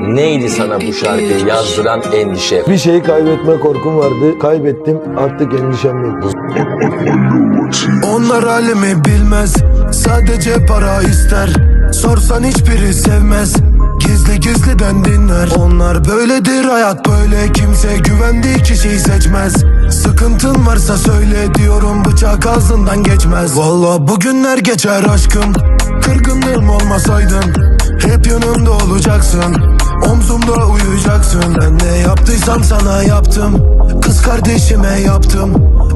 Neydi sana bu şarkıyı yazdıran endişe? Bir şeyi kaybetme korkum vardı. Kaybettim artık endişem yok. Onlar alemi bilmez Sadece para ister Sorsan hiçbiri sevmez Gizli gizliden dinler Onlar böyledir hayat böyle Kimse güvendiği kişiyi seçmez Sıkıntın varsa söyle diyorum Bıçak ağzından geçmez Valla bugünler geçer aşkım Hep yanımda olacaksın. Omzumda uyuyacaksın. Ben ne yaptıysam sana yaptım. Kız kardeşime yaptım.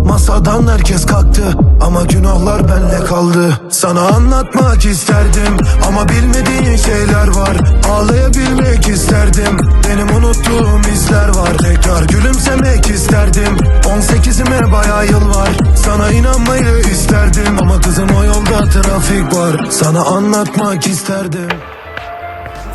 Masadan herkes kalktı. Ama günahlar bende kaldı. Sana anlatmak isterdim. Ama bilmediğin şeyler var. Ağlayabilmek isterdim. Benim unuttuğum izler var. Tekrar gülümsemek isterdim. 18'ime bayağı yıl var. Sana inanmayı isterdim. Ama kızım o yolda trafik var. Sana anlatmak isterdim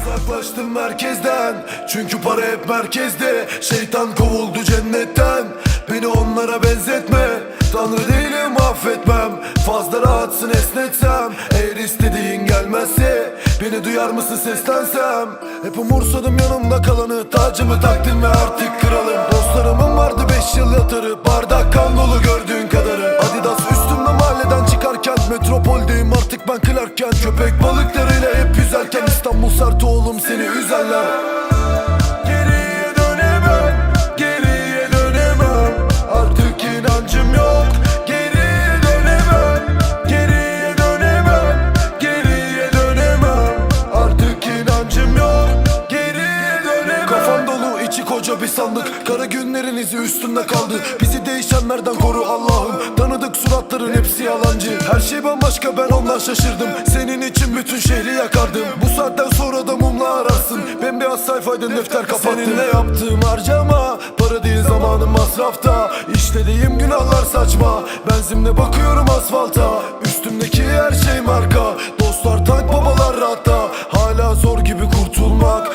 Uzaklaştım merkezden. Çünkü para hep merkezde. Şeytan kovuldu cennetten. Beni onlara benzetme. Tanrı değilim affetmem. Fazla rahatsın esnetsem. Eğer istediğin gelmezse Beni duyar mısın seslensem? Hep umursadım yanımda kalanı Tacımı taktım ve artık kralım. Dostlarımın vardı beş yıl yatarı Bardak kan dolu gördüğün kadarı. Adidas üstümde mahalleden çıkarken Metropoldeyim artık ben Clark'ken Köpek oğlum seni üzerler. Geriye dönemem, geriye dönemem. Artık inancım yok. Geriye dönemem, geriye dönemem Geriye dönemem. Artık inancım yok. Geriye dönemem. Kafam dolu içi koca bir sandık. Kara günlerin izi üstünde kaldı. Bizi değişenlerden koru Allah'ım. Tanıdık suratların hepsi yalancı her şey bambaşka ben ondan şaşırdım. Senin için bütün şehri yakardım. Bu saatten sonra da mumla ararsın. Ben beyaz sayfaydın defter kapattım. Seninle yaptığım harcama. Para değil zamanım masrafta. İşlediğim günahlar saçma. Benzimle bakıyorum asfalta. Üstümdeki her şey marka. Dostlar tank babalar rahatta Hala zor gibi kurtulmak.